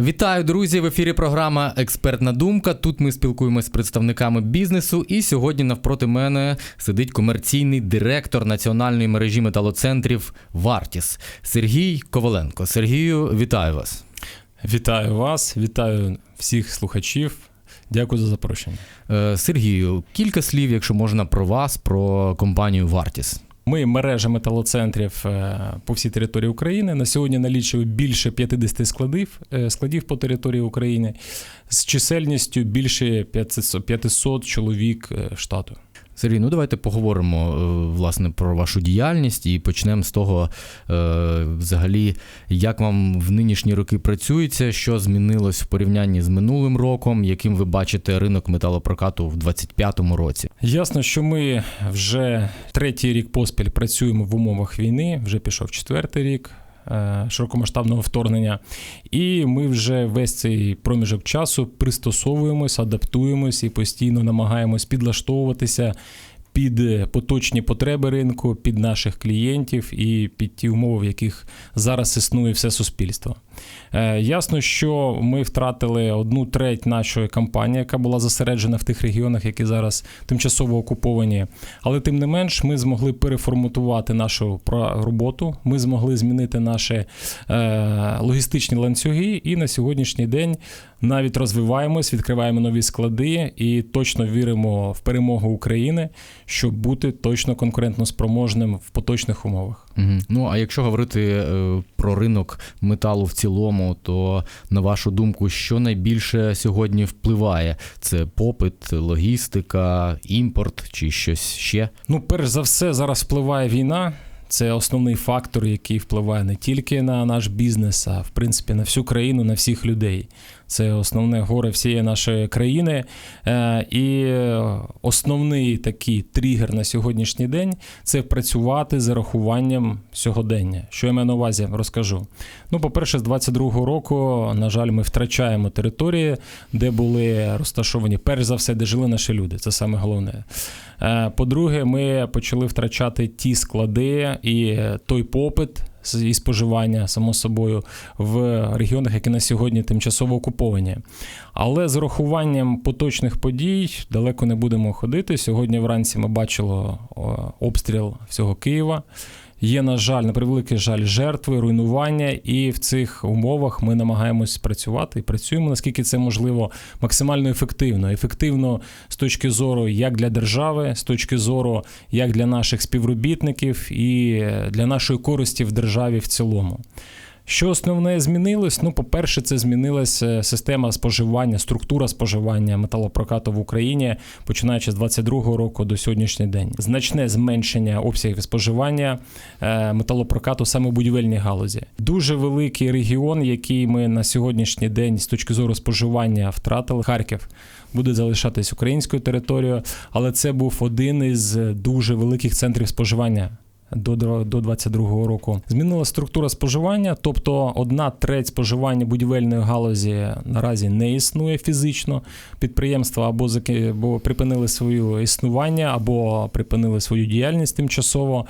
Вітаю, друзі! В ефірі програма Експертна думка. Тут ми спілкуємося з представниками бізнесу. І сьогодні навпроти мене сидить комерційний директор національної мережі металоцентрів Вартіс Сергій Коваленко. Сергію, вітаю вас. Вітаю вас, вітаю всіх слухачів. Дякую за запрошення. Е, Сергію, кілька слів, якщо можна, про вас, про компанію Вартіс. Ми мережа металоцентрів е, по всій території України. На сьогодні налічує більше 50 складів е, складів по території України з чисельністю більше 500, 500 чоловік е, штату. Сергій, ну давайте поговоримо е, власне про вашу діяльність і почнемо з того, е, взагалі, як вам в нинішні роки працюється, що змінилось в порівнянні з минулим роком, яким ви бачите ринок металопрокату в 2025 році. Ясно, що ми вже третій рік поспіль працюємо в умовах війни, вже пішов четвертий рік. Е, Широкомасштабного вторгнення, і ми вже весь цей проміжок часу пристосовуємось, адаптуємось і постійно намагаємось підлаштовуватися під поточні потреби ринку, під наших клієнтів і під ті умови, в яких зараз існує все суспільство. Е, Ясно, що ми втратили одну треть нашої кампанії, яка була зосереджена в тих регіонах, які зараз тимчасово окуповані. Але тим не менш, ми змогли переформатувати нашу роботу. Ми змогли змінити наші е, логістичні ланцюги, і на сьогоднішній день навіть розвиваємось, відкриваємо нові склади і точно віримо в перемогу України, щоб бути точно конкурентно спроможним в поточних умовах. Угу. Ну а якщо говорити е, про ринок металу в цілому, то на вашу думку, що найбільше сьогодні впливає? Це попит, логістика, імпорт чи щось ще? Ну, перш за все, зараз впливає війна. Це основний фактор, який впливає не тільки на наш бізнес, а в принципі на всю країну, на всіх людей. Це основне горе всієї нашої країни. Е, І основний такий тригер на сьогоднішній день це працювати з рахуванням сьогодення. Що я маю на увазі, розкажу. Ну, по-перше, з 22-го року, на жаль, ми втрачаємо території, де були розташовані, перш за все, де жили наші люди. Це саме головне. Е, По-друге, ми почали втрачати ті склади і той попит і споживання, само собою, в регіонах, які на сьогодні тимчасово окуповані. Але з урахуванням поточних подій далеко не будемо ходити. Сьогодні вранці ми бачили обстріл всього Києва. Є, на жаль, на превеликий жаль, жертви, руйнування, і в цих умовах ми намагаємось працювати і працюємо, наскільки це можливо, максимально ефективно. Ефективно з точки зору як для держави, з точки зору як для наших співробітників і для нашої користі в державі в цілому. Що основне змінилось? Ну, по-перше, це змінилася система споживання, структура споживання металопрокату в Україні, починаючи з 22-го року до сьогоднішнього день. Значне зменшення обсягів споживання е, металопрокату саме в будівельній галузі. Дуже великий регіон, який ми на сьогоднішній день з точки зору споживання втратили. Харків буде залишатись українською територією, але це був один із дуже великих центрів споживання до дро- до 22-го року. Змінила структура споживання, тобто одна треть споживання будівельної галузі наразі не існує фізично. Підприємства або або припинили своє існування, або припинили свою діяльність тимчасово.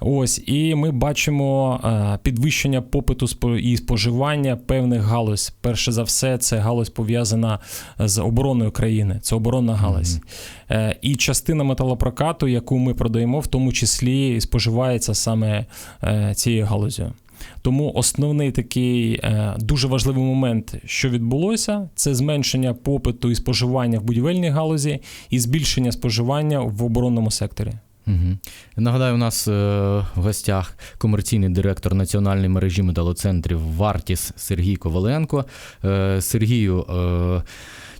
Ось, і ми бачимо е, підвищення попиту і споживання певних галузь. Перше за все, це галузь пов'язана з обороною країни. Це оборонна галузь. Е, І частина металопрокату, яку ми продаємо, в тому числі споживається саме е, цією галузю. Тому основний такий е, дуже важливий момент, що відбулося, це зменшення попиту і споживання в будівельній галузі і збільшення споживання в оборонному секторі. Угу. Нагадаю, у нас е, в гостях комерційний директор національної мережі металоцентрів Вартіс Сергій Коваленко. Е, Сергію, е,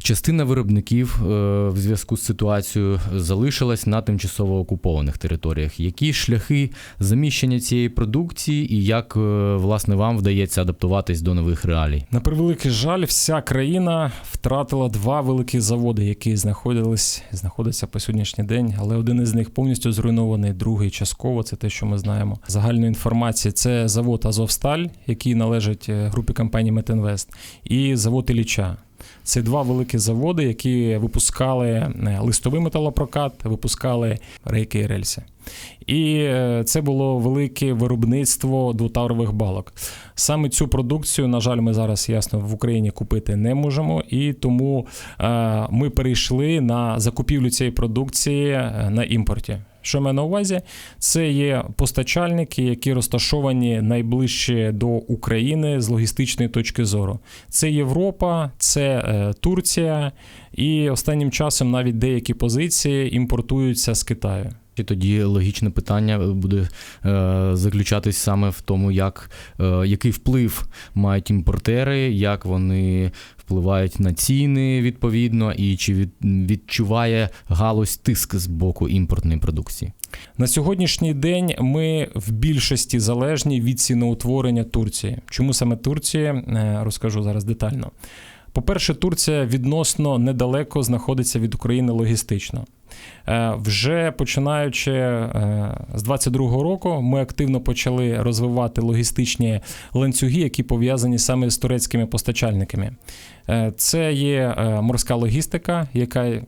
частина виробників е, в зв'язку з ситуацією залишилась на тимчасово окупованих територіях. Які шляхи заміщення цієї продукції і як е, власне вам вдається адаптуватись до нових реалій? На превеликий жаль, вся країна втратила два великі заводи, які знаходились, знаходяться по сьогоднішній день, але один із них повністю зруйнований, другий частково. Це те, що ми знаємо. Загальної інформації це завод Азовсталь, який належить е, групі компанії Метинвест, і завод Ілліча. Це два великі заводи, які випускали е, листовий металопрокат, випускали рейки і рельси. І е, це було велике виробництво двотаврових балок. Саме цю продукцію, на жаль, ми зараз ясно в Україні купити не можемо, і тому е, ми перейшли на закупівлю цієї продукції на імпорті. Що маю на увазі? Це є постачальники, які розташовані найближче до України з логістичної точки зору. Це Європа, це е, Турція, і останнім часом навіть деякі позиції імпортуються з Китаю. І тоді логічне питання буде е, заключатись саме в тому, як, е, який вплив мають імпортери, як вони впливають на ціни відповідно, і чи від, відчуває галузь тиск з боку імпортної продукції. На сьогоднішній день ми в більшості залежні від ціноутворення Турції. Чому саме Турція? Е, Розкажу зараз детально. По-перше, Турція відносно недалеко знаходиться від України логістично. Е, Вже починаючи е, з 22-го року, ми активно почали розвивати логістичні ланцюги, які пов'язані саме з турецькими постачальниками. Е, Це є морська логістика, яка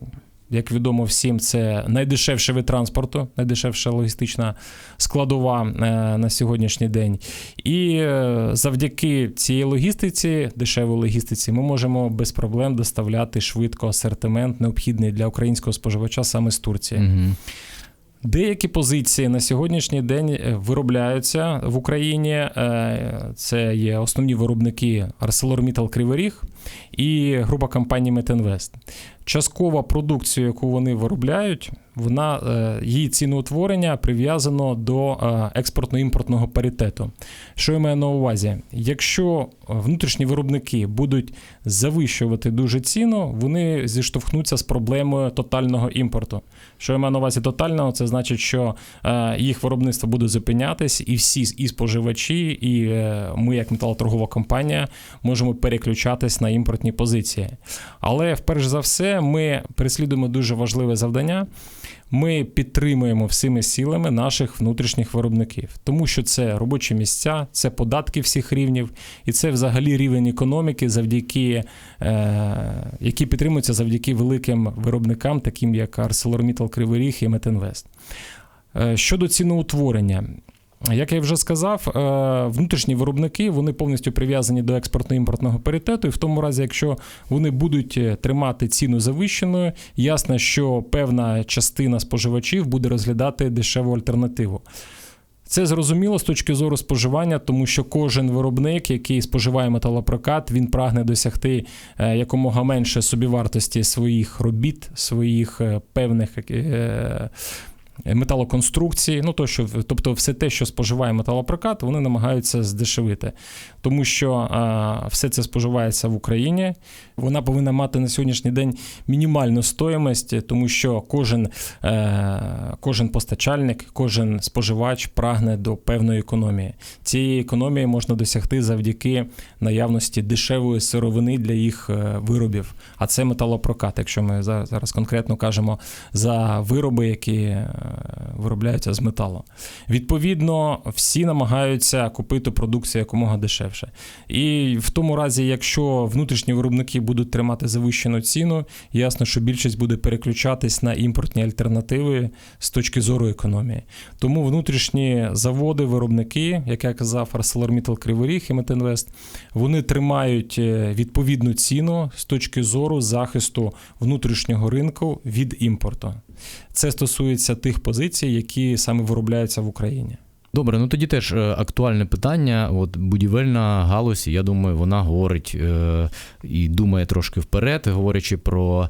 як відомо всім, це найдешевший вид транспорту, найдешевша логістична складова е, на сьогоднішній день. І е, завдяки цій логістиці, дешевій логістиці, ми можемо без проблем доставляти швидко асортимент, необхідний для українського споживача саме з Турції. Угу. Деякі позиції на сьогоднішній день е, виробляються в Україні. Е, Це є основні виробники ArcelorMittal Кривий Ріг і група компаній Метинвест. Часткова продукція, яку вони виробляють, вона е, її ціноутворення прив'язано до е, експортно-імпортного паритету. Що я маю на увазі? Якщо внутрішні виробники будуть завищувати дуже ціну, вони зіштовхнуться з проблемою тотального імпорту. Що я маю на увазі тотального, це значить, що е, їх виробництво буде зупинятись, і всі і споживачі, і е, ми, як металоторгова компанія, можемо переключатись на імпортні позиції. Але вперше за все, ми переслідуємо дуже важливе завдання. Ми підтримуємо всіми силами наших внутрішніх виробників, тому що це робочі місця, це податки всіх рівнів, і це взагалі рівень економіки, завдяки е, які підтримуються завдяки великим виробникам, таким як ArcelorMittal Кривий Ріг і Метинвест. Е, щодо ціноутворення. Як я вже сказав, е, внутрішні виробники вони повністю прив'язані до експортно-імпортного паритету, і в тому разі, якщо вони будуть е, тримати ціну завищеною, ясно, що певна частина споживачів буде розглядати дешеву альтернативу. Це зрозуміло з точки зору споживання, тому що кожен виробник, який споживає металопрокат, він прагне досягти е, якомога менше собівартості своїх робіт, своїх певних металоконструкції, ну то що, тобто, все те, що споживає металопрокат, вони намагаються здешевити, тому що а, все це споживається в Україні. Вона повинна мати на сьогоднішній день мінімальну стоїмость, тому що кожен, е, кожен постачальник, кожен споживач прагне до певної економії. Цієї економії можна досягти завдяки наявності дешевої сировини для їх е, виробів. А це металопрокат, якщо ми за- зараз конкретно кажемо за вироби, які е, виробляються з металу. Відповідно, всі намагаються купити продукцію якомога дешевше. І в тому разі, якщо внутрішні виробники будуть тримати завищену ціну, ясно, що більшість буде переключатись на імпортні альтернативи з точки зору економії. Тому внутрішні заводи, виробники, як я казав, ArcelorMittal Кривий Ріг і Метинвест, вони тримають е, відповідну ціну з точки зору захисту внутрішнього ринку від імпорту. Це стосується тих позицій, які саме виробляються в Україні. Добре, ну тоді теж е, актуальне питання. От будівельна галузь, я думаю, вона говорить е, і думає трошки вперед, говорячи про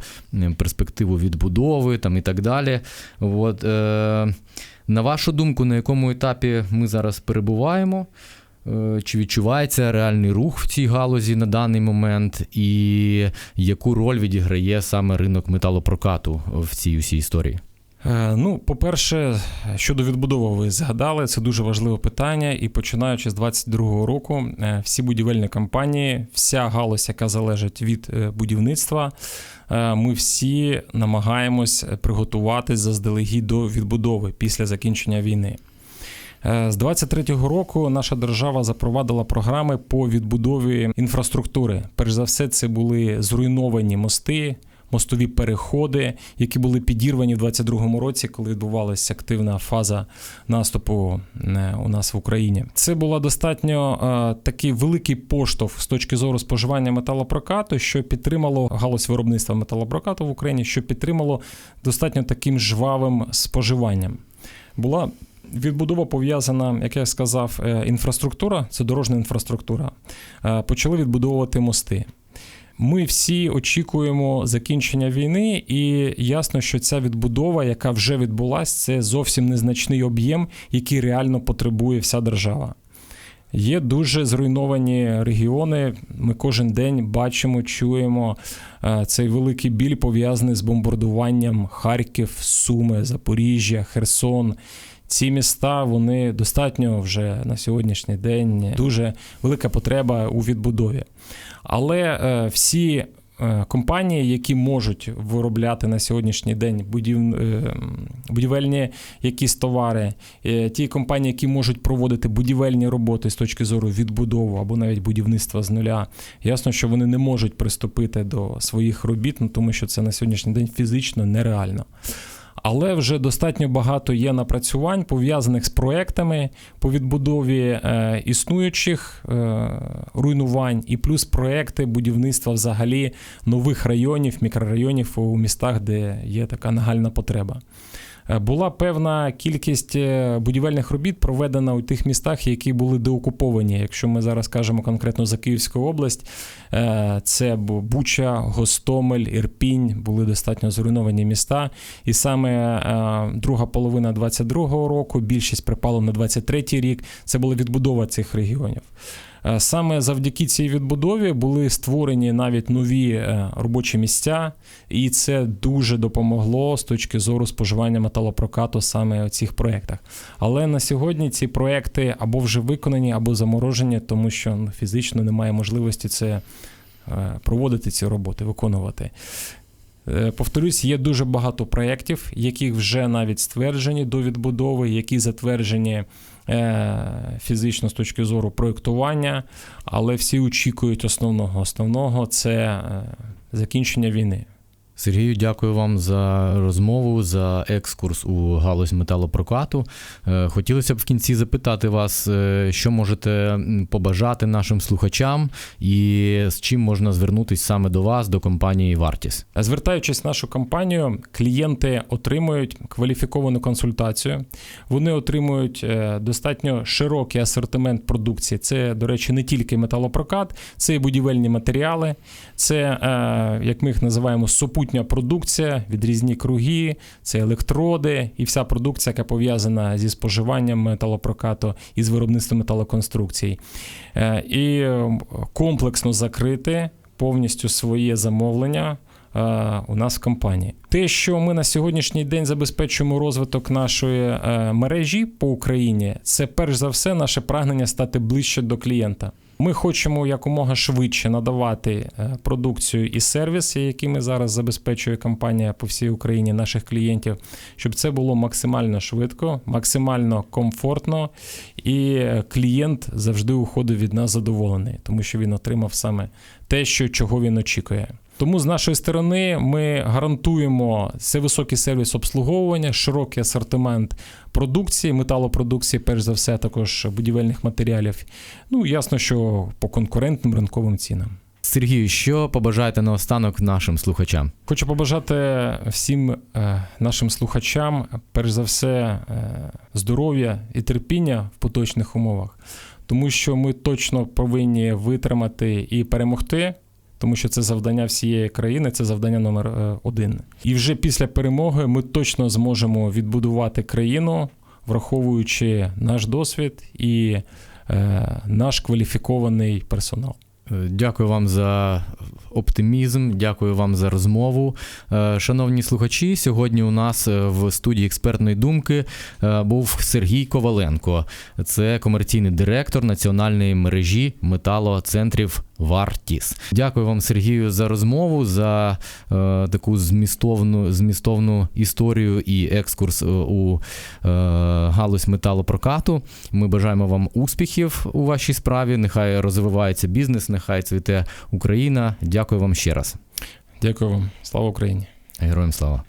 перспективу відбудови там і так далі. От, е, на вашу думку, на якому етапі ми зараз перебуваємо? Е, Чи відчувається реальний рух в цій галузі на даний момент, і яку роль відіграє саме ринок металопрокату в цій усій історії? Е, Ну, по-перше, щодо відбудови, ви згадали, це дуже важливе питання. І починаючи з 22-го року, е, всі будівельні компанії, вся галузь, яка залежить від будівництва, ми всі намагаємось приготуватись заздалегідь до відбудови після закінчення війни. Е, З 23-го року наша держава запровадила програми по відбудові інфраструктури. Перш за все, це були зруйновані мости, мостові переходи, які були підірвані в 22-му році, коли відбувалася активна фаза наступу е, у нас в Україні. Це була достатньо е, такий великий поштовх з точки зору споживання металопрокату, що підтримало галузь виробництва металопрокату в Україні, що підтримало достатньо таким жвавим споживанням. Була Відбудова пов'язана, як я сказав, е, інфраструктура, це дорожня інфраструктура. Е, Почали відбудовувати мости. Ми всі очікуємо закінчення війни, і ясно, що ця відбудова, яка вже відбулася, це зовсім незначний об'єм, який реально потребує вся держава. Є дуже зруйновані регіони. Ми кожен день бачимо, чуємо е, цей великий біль пов'язаний з бомбардуванням Харків, Суми, Запоріжжя, Херсон. Ці міста вони достатньо вже на сьогоднішній день дуже велика потреба у відбудові. Але е, всі е, компанії, які можуть виробляти на сьогоднішній день будів, е, будівельні якісь товари, ті компанії, які можуть проводити будівельні роботи з точки зору відбудови або навіть будівництва з нуля, ясно, що вони не можуть приступити до своїх робіт, ну, тому що це на сьогоднішній день фізично нереально. Але вже достатньо багато є напрацювань пов'язаних з проектами по відбудові е, існуючих е, руйнувань, і плюс проекти будівництва взагалі нових районів, мікрорайонів у містах, де є така нагальна потреба. Е, Була певна кількість е, будівельних робіт проведена у тих містах, які були деокуповані. Якщо ми зараз кажемо конкретно за Київську область, е, це Буча, Гостомель, Ірпінь були достатньо зруйновані міста. І саме друга половина 22-го року, більшість припало на 23-й рік. Це була відбудова цих регіонів. Е, Саме завдяки цій відбудові були створені навіть нові е, робочі місця, і це дуже допомогло з точки зору споживання металопрокату саме у цих проєктах. Але на сьогодні ці проекти або вже виконані, або заморожені, тому що ну, фізично немає можливості це е, проводити ці роботи, виконувати. Повторюсь, є дуже багато проєктів, яких вже навіть стверджені до відбудови, які затверджені фізично з точки зору проєктування, але всі очікують основного. Основного це е, закінчення війни. Сергію, дякую вам за розмову, за екскурс у галузь металопрокату. Е, Хотілося б в кінці запитати вас, е, що можете побажати нашим слухачам і з чим можна звернутися саме до вас, до компанії Вартіс. Звертаючись в нашу компанію, клієнти отримують кваліфіковану консультацію. Вони отримують е, достатньо широкий асортимент продукції. Це, до речі, не тільки металопрокат, це і будівельні матеріали, це, е, як ми їх називаємо, супутня продукція, відрізні круги, це електроди і вся продукція, яка пов'язана зі споживанням металопрокату і з виробництвом металоконструкцій. Е, І е, комплексно закрити повністю своє замовлення е, у нас в компанії. Те, що ми на сьогоднішній день забезпечуємо розвиток нашої мережі по Україні, це перш за все наше прагнення стати ближче до клієнта. Ми хочемо якомога швидше надавати е, продукцію і сервіси, якими зараз забезпечує компанія по всій Україні наших клієнтів, щоб це було максимально швидко, максимально комфортно, і е, клієнт завжди уходив від нас задоволений, тому що він отримав саме те, що чого він очікує. Тому з нашої сторони ми гарантуємо це високий сервіс обслуговування, широкий асортимент продукції, металопродукції, перш за все, також будівельних матеріалів. Ну ясно, що по конкурентним ринковим цінам. Сергію, що побажаєте наостанок нашим слухачам? Хочу побажати всім е, нашим слухачам, перш за все, е, здоров'я і терпіння в поточних умовах, тому що ми точно повинні витримати і перемогти. Тому що це завдання всієї країни, це завдання номер е, один. І вже після перемоги ми точно зможемо відбудувати країну, враховуючи наш досвід і е, наш кваліфікований персонал. Е, Дякую вам за оптимізм, дякую вам за розмову. Шановні слухачі, сьогодні у нас в студії експертної думки був Сергій Коваленко. Це комерційний директор національної мережі металоцентрів Вартіс. Дякую вам, Сергію, за розмову, за е, таку змістовну, змістовну історію і екскурс е, у е, галузь металопрокату. Ми бажаємо вам успіхів у вашій справі. Нехай розвивається бізнес, нехай цвіте Україна. Дякую вам ще раз. Дякую вам. Слава Україні. Героям слава.